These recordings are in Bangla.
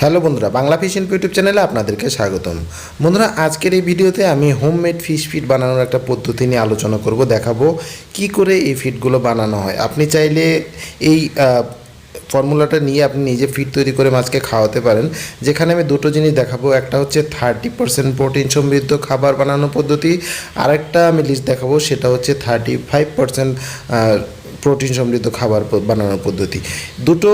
হ্যালো বন্ধুরা, বাংলা ফিশ ইনফো ইউটিউব চ্যানেলে আপনাদেরকে স্বাগতম। বন্ধুরা, আজকের এই ভিডিওতে আমি হোমমেড ফিশ ফিড বানানোর একটা পদ্ধতি নিয়ে আলোচনা করব, দেখাবো কি করে এই ফিডগুলো বানানো হয়। আপনি চাইলে এই ফর্মুলাটা নিয়ে আপনি নিজে ফিড তৈরি করে মাছকে খাওয়াতে পারেন। যেখানে আমি দুটো জিনিস দেখাবো, একটা হচ্ছে থার্টি পার্সেন্ট প্রোটিন সমৃদ্ধ খাবার বানানোর পদ্ধতি, আরেকটা আমি লিস্ট দেখাবো, সেটা হচ্ছে থার্টি ফাইভ পার্সেন্ট প্রোটিন সমৃদ্ধ খাবার বানানোর পদ্ধতি। দুটো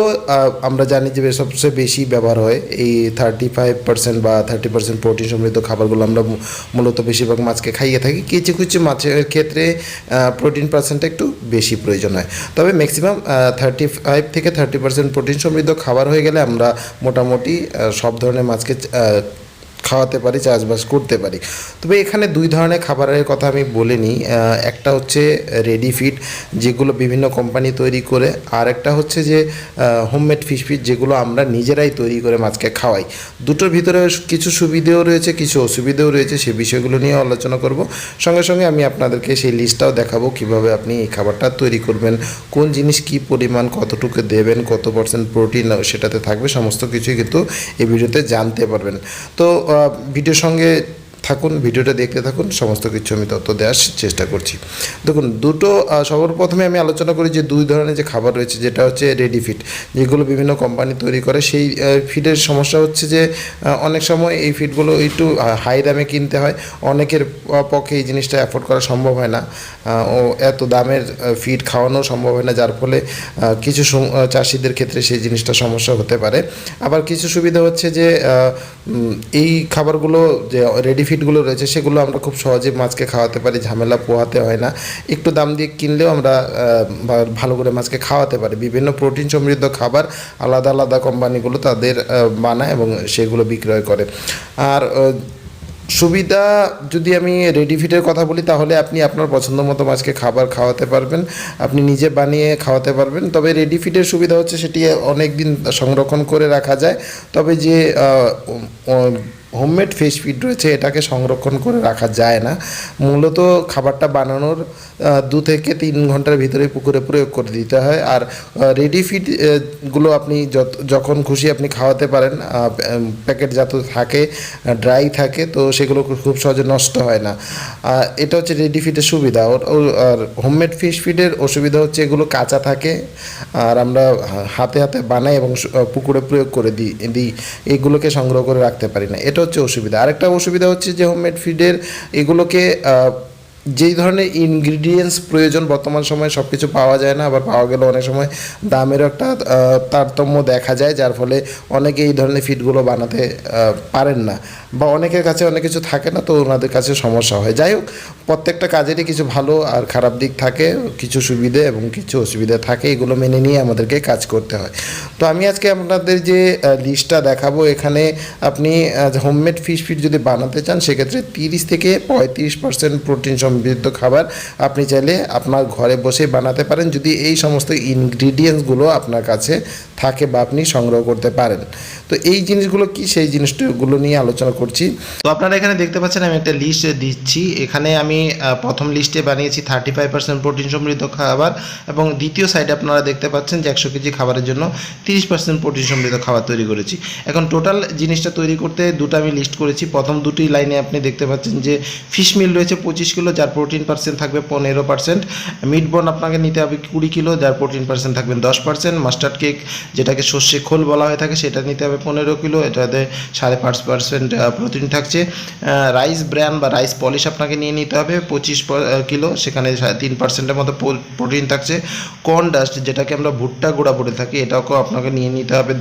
আমরা জানি যে সবচেয়ে বেশি ব্যবহার হয় এই থার্টি ফাইভ পার্সেন্ট বা থার্টি পার্সেন্ট প্রোটিন সমৃদ্ধ খাবারগুলো আমরা মূলত বেশিরভাগ মাছকে খাইয়ে থাকি। কিছু কিছু মাছের ক্ষেত্রে প্রোটিন পার্সেন্টটা একটু বেশি প্রয়োজন হয়। তবে ম্যাক্সিমাম থার্টি ফাইভ থেকে থার্টি পার্সেন্ট প্রোটিন সমৃদ্ধ খাবার হয়ে গেলে আমরা মোটামুটি সব ধরনের মাছকে খাওয়াতে পারি, চাষবাস করতে পারি। তবে এখানে দুই ধরনের খাবারের কথা আমি বলে নিই একটা হচ্ছে রেডি ফিড যেগুলো বিভিন্ন কোম্পানি তৈরি করে, আর একটা হচ্ছে যে হোমমেড ফিশ ফিড যেগুলো আমরা নিজেরাই তৈরি করে মাছকে খাওয়াই। দুটোর ভিতরে কিছু সুবিধেও রয়েছে, কিছু অসুবিধেও রয়েছে, সে বিষয়গুলো নিয়ে আলোচনা করব। সঙ্গে সঙ্গে আমি আপনাদেরকে সেই লিস্টটাও দেখাবো, কীভাবে আপনি এই খাবারটা তৈরি করবেন, কোন জিনিস কি পরিমাণ, কতটুকু দেবেন, কত পার্সেন্ট প্রোটিন সেটাতে থাকবে, সমস্ত কিছুই কিন্তু এই ভিডিওতে জানতে পারবেন। তো ভিডিওর সঙ্গে থাকুন ভিডিওটা দেখতে থাকুন সমস্ত কিছু আমি তথ্য দেওয়ার চেষ্টা করছি। দেখুন দুটো আহ, সবার প্রথমে আমি আলোচনা করি যে দুই ধরনের যে খাবার রয়েছে যেটা হচ্ছে রেডি ফিড যেগুলো বিভিন্ন কোম্পানি তৈরি করে। সেই ফিডের সমস্যা হচ্ছে যে অনেক সময় এই ফিডগুলো একটু হাই দামে কিনতে হয়। অনেকের পক্ষে এই জিনিসটা অ্যাফোর্ড করা সম্ভব হয় না। ও এত দামের ফিড খাওয়ানো সম্ভব হয় না যার ফলে কিছু চাষিদের ক্ষেত্রে সেই জিনিসটা সমস্যা হতে পারে। আবার কিছু সুবিধা হচ্ছে যে এই খাবারগুলো যে রেডি ফিডগুলো রয়েছে, সেগুলো আমরা খুব সহজে মাছকে খাওয়াতে পারি, ঝামেলা পোহাতে হয় না। একটু দাম দিয়ে কিনলেও আমরা ভালো করে মাছকে খাওয়াতে পারি। বিভিন্ন প্রোটিন সমৃদ্ধ খাবার আলাদা আলাদা কোম্পানিগুলো তাদের বানায় এবং সেগুলো বিক্রয় করে। আর সুবিধা যদি আমি রেডি ফিটের কথা বলি, তাহলে আপনি আপনার পছন্দ মতো মাছকে খাবার খাওয়াতে পারবেন। আপনি নিজে বানিয়ে খাওয়াতে পারবেন। তবে রেডি ফিটের সুবিধা হচ্ছে সেটি অনেক দিন সংরক্ষণ করে রাখা যায়। তবে যে হোমমেড ফিশ ফিড রয়েছে, এটাকে সংরক্ষণ করে রাখা যায় না। মূলত খাবারটা বানানোর দু থেকে তিন ঘণ্টার ভিতরে পুকুরে প্রয়োগ করে দিতে হয়। আর রেডি ফিডগুলো আপনি যত- যখন খুশি আপনি খাওয়াতে পারেন প্যাকেট যত থাকে ড্রাই থাকে, তো সেগুলো খুব- সহজে নষ্ট হয় না। এটা হচ্ছে রেডি ফিডের সুবিধা। আর হোমমেড ফিশ ফিডের অসুবিধা হচ্ছে এগুলো কাঁচা থাকে, আর আমরা হাতে হাতে বানাই এবং পুকুরে প্রয়োগ করে দিই দিই। এগুলোকে সংগ্রহ করে রাখতে পারি না। এটা হচ্ছে অসুবিধা। আরেকটা অসুবিধা হচ্ছে যে হোমমেড ফিডের এগুলোকে যেই ধরনের ইনগ্রিডিয়েন্টস প্রয়োজন বর্তমান সময়ে সব কিছু পাওয়া যায় না, আবার পাওয়া গেলে অনেক সময় দামেরও একটা তারতম্য দেখা যায়, যার ফলে অনেকে এই ধরনের ফিডগুলো বানাতে পারেন না বা অনেকের কাছে অনেক কিছু থাকে না, তো ওনাদের কাছে সমস্যা হয়। যাই হোক, প্রত্যেকটা কাজেরই কিছু ভালো আর খারাপ দিক থাকে, কিছু সুবিধে এবং কিছু অসুবিধা থাকে, এগুলো মেনে নিয়ে আমাদেরকে কাজ করতে হয়। তো আমি আজকে আপনাদের যে লিস্টটা দেখাবো, এখানে আপনি হোমমেড ফিশ ফিড যদি বানাতে চান, সেক্ষেত্রে তিরিশ থেকে পঁয়ত্রিশ পার্সেন্ট প্রোটিন সমৃদ্ধ খাবার আপনি চাইলে আপনার ঘরে বসে বানাতে পারেন যদি এই সমস্ত ইনগ্রিডিয়েন্টসগুলো আপনার কাছে থাকে বা আপনি সংগ্রহ করতে পারেন। তো এই জিনিসগুলো কি? সেই জিনিসগুলো নিয়ে আলোচনা করছি। তো আপনারা এখানে দেখতে পাচ্ছেন আমি একটা লিস্ট দিচ্ছি। এখানে আমি প্রথম লিস্টে বানিয়েছি থার্টি ফাইভ পার্সেন্ট প্রোটিন সমৃদ্ধ খাবার এবং দ্বিতীয় সাইডে আপনারা দেখতে পাচ্ছেন যে একশো কেজি খাবারের জন্য তিরিশ পার্সেন্ট প্রোটিন সমৃদ্ধ খাবার তৈরি করেছি। এখন টোটাল জিনিসটা তৈরি করতে দুটো আমি লিস্ট করেছি। প্রথম দুটি লাইনে আপনি দেখতে পাচ্ছেন যে ফিশ মিল রয়েছে পঁচিশ কিলো যার প্রোটিন পার্সেন্ট থাকবে পনেরো পার্সেন্ট মিট বোন আপনাকে নিতে হবে কুড়ি কিলো, যার প্রোটিন পার্সেন্ট থাকবেন দশ পার্সেন্ট মাস্টার্ড কেক যেটাকে সর্ষে খোল বলা হয়ে থাকে, সেটা নিতে হবে পনেরো কিলো। এটাতে সাড়ে পাঁচ পার্সেন্ট প্রোটিন থাকছে। রাইস ব্র্যান্ড বা রাইস পলিশ আপনাকে নিয়ে নিতে হবে পঁচিশ কিলো। সেখানে তিন পার্সেন্টের মতো প্রোটিন থাকছে। কর্ন ডাস্ট যেটাকে আমরা ভুট্টা গুঁড়া বলে থাকি, এটাকেও আপনাকে নিয়ে নিতে হবে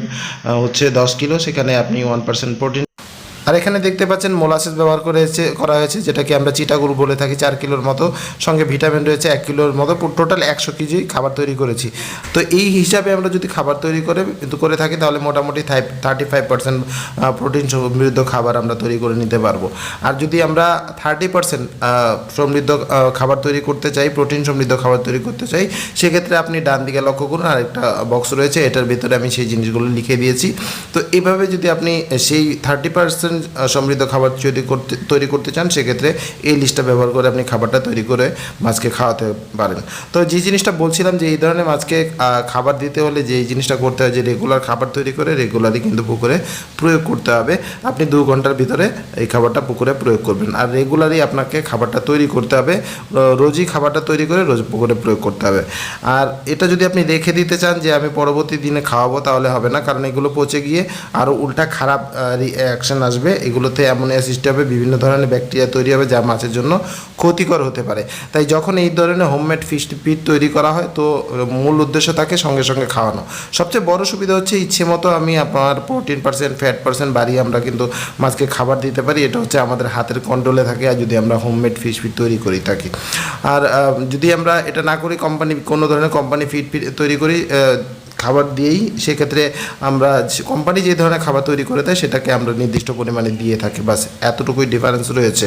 হচ্ছে দশ কিলো। সেখানে আপনি ওয়ান পার্সেন্ট প্রোটিন আর এখানে দেখতে পাচ্ছেন মোলাসেস ব্যবহার করেছে করা হয়েছে, যেটাকে আমরা চিটাগুড় বলে থাকি, চার কিলোর মতো। সঙ্গে ভিটামিন রয়েছে এক কিলোর মতো। টোটাল একশো কেজি খাবার তৈরি করেছি। তো এই হিসাবে আমরা যদি খাবার তৈরি করে করে থাকি, তাহলে মোটামুটি থার্টি ফাইভ পার্সেন্ট প্রোটিন সমৃদ্ধ খাবার আমরা তৈরি করে নিতে পারব। আর যদি আমরা থার্টি পার্সেন্ট সমৃদ্ধ খাবার তৈরি করতে চাই প্রোটিন সমৃদ্ধ খাবার তৈরি করতে চাই, সেক্ষেত্রে আপনি ডান দিকে লক্ষ্য করুন, আর একটা বক্স রয়েছে, এটার ভিতরে আমি সেই জিনিসগুলো লিখে দিয়েছি। তো এইভাবে যদি আপনি সেই থার্টি পার্সেন্ট প্রোটিন সমৃদ্ধ খাবার যদি করতে তৈরি করতে চান, সেক্ষেত্রে এই লিস্টটা ব্যবহার করে আপনি খাবারটা তৈরি করে মাছকে খাওয়াতে পারেন। তো যে জিনিসটা বলছিলাম যে এই ধরনের মাছকে খাবার দিতে হলে যে এই জিনিসটা করতে হয় যে রেগুলার খাবার তৈরি করে রেগুলারই কিন্তু পুকুরে প্রয়োগ করতে হবে। আপনি দু ঘণ্টার ভিতরে এই খাবারটা পুকুরে প্রয়োগ করবেন। আর রেগুলারই আপনাকে খাবারটা তৈরি করতে হবে। রোজই খাবারটা তৈরি করে রোজ পুকুরে প্রয়োগ করতে হবে। আর এটা যদি আপনি রেখে দিতে চান যে আমি পরবর্তী দিনে খাওয়াবো, তাহলে হবে না। কারণ এগুলো পচে গিয়ে আরও উল্টা খারাপ রিঅ্যাকশন আসবে। এগুলোতে অ্যামোনিয়া সৃষ্টি হবে, বিভিন্ন ধরনের ব্যাকটেরিয়া তৈরি হবে যা মাছের জন্য ক্ষতিকর হতে পারে। তাই যখন এই ধরনের হোমমেড ফিশ ফিড তৈরি করা হয়, তো মূল উদ্দেশ্য থাকে সঙ্গে সঙ্গে খাওয়ানো। সবচেয়ে বড় সুবিধা হচ্ছে, ইচ্ছে মতো আমি আপনার প্রোটিন পার্সেন্ট ফ্যাট পার্সেন্ট বাড়িয়ে আমরা কিন্তু মাছকে খাবার দিতে পারি। এটা হচ্ছে আমাদের হাতের কন্ট্রোলে থাকে, আর যদি আমরা হোমমেড ফিশ ফিড তৈরি করি থাকি আর যদি আমরা এটা না করি কোম্পানি কোনো ধরনের কোম্পানি ফিড ফিড তৈরি করি খাবার দিয়েই সেক্ষেত্রে আমরা কোম্পানি যে ধরনের খাবার তৈরি করে দেয় সেটাকে আমরা নির্দিষ্ট পরিমাণে দিয়ে থাকি। বাস, এতটুকুই ডিফারেন্স রয়েছে।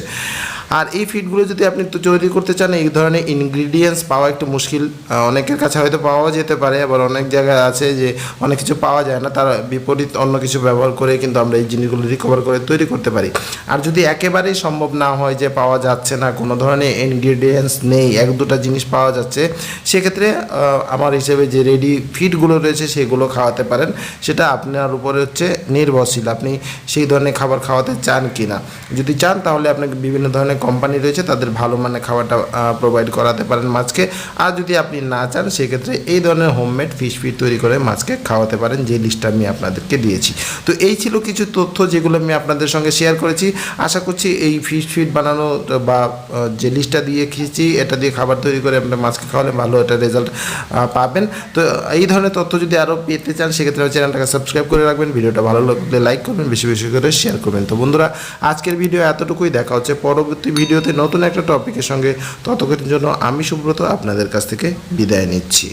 আর এই ফিডগুলো যদি আপনি তৈরি করতে চান, এই ধরনের ইনগ্রিডিয়েন্টস পাওয়া একটু মুশকিল। অনেকের কাছে হয়তো পাওয়া যেতে পারে, আবার অনেক জায়গায় আছে যে অনেক কিছু পাওয়া যায় না, তার বিপরীত অন্য কিছু ব্যবহার করে কিন্তু আমরা এই জিনিসগুলো রিকভার করে তৈরি করতে পারি। আর যদি একেবারেই সম্ভব না হয় যে পাওয়া যাচ্ছে না, কোনো ধরনের ইনগ্রিডিয়েন্টস নেই, এক দুটা জিনিস পাওয়া যাচ্ছে, সেক্ষেত্রে আমার হিসেবে যে রেডি ফিডগুলো রয়েছে, সেগুলো খাওয়াতে পারেন। সেটা আপনার উপরে হচ্ছে নির্ভরশীল। আপনি সেই ধরনের খাবার খাওয়াতে চান কি না যদি চান, তাহলে আপনাকে বিভিন্ন ধরনের কোম্পানি রয়েছে, তাদের ভালো মানের খাবারটা প্রোভাইড করাতে পারেন মাছকে। আর যদি আপনি না চান, সেক্ষেত্রে এই ধরনের হোমমেড ফিশ ফিড তৈরি করে মাছকে খাওয়াতে পারেন, যে লিস্টটা আমি আপনাদেরকে দিয়েছি। তো এই ছিল কিছু তথ্য যেগুলো আমি আপনাদের সঙ্গে শেয়ার করেছি। আশা করছি এই ফিশ ফিড বানানো বা যে লিস্টটা দিয়ে খেয়েছি, এটা দিয়ে খাবার তৈরি করে আপনার মাছকে খাওয়ালে ভালো একটা রেজাল্ট পাবেন। তো এই ধরনের তথ্য যদি আরও পেতে চান, সেক্ষেত্রে চ্যানেলটাকে সাবস্ক্রাইব করে রাখবেন, ভিডিওটা ভালো লাগলে লাইক করবেন, বেশি বেশি করে শেয়ার করবেন। তো বন্ধুরা, আজকের ভিডিও এতটুকুই, দেখা হচ্ছে পরবর্তী ভিডিওতে নতুন একটা টপিকের সঙ্গে। ততক্ষণের জন্য আমি সুব্রত আপনাদের কাছ থেকে বিদায় নিচ্ছি।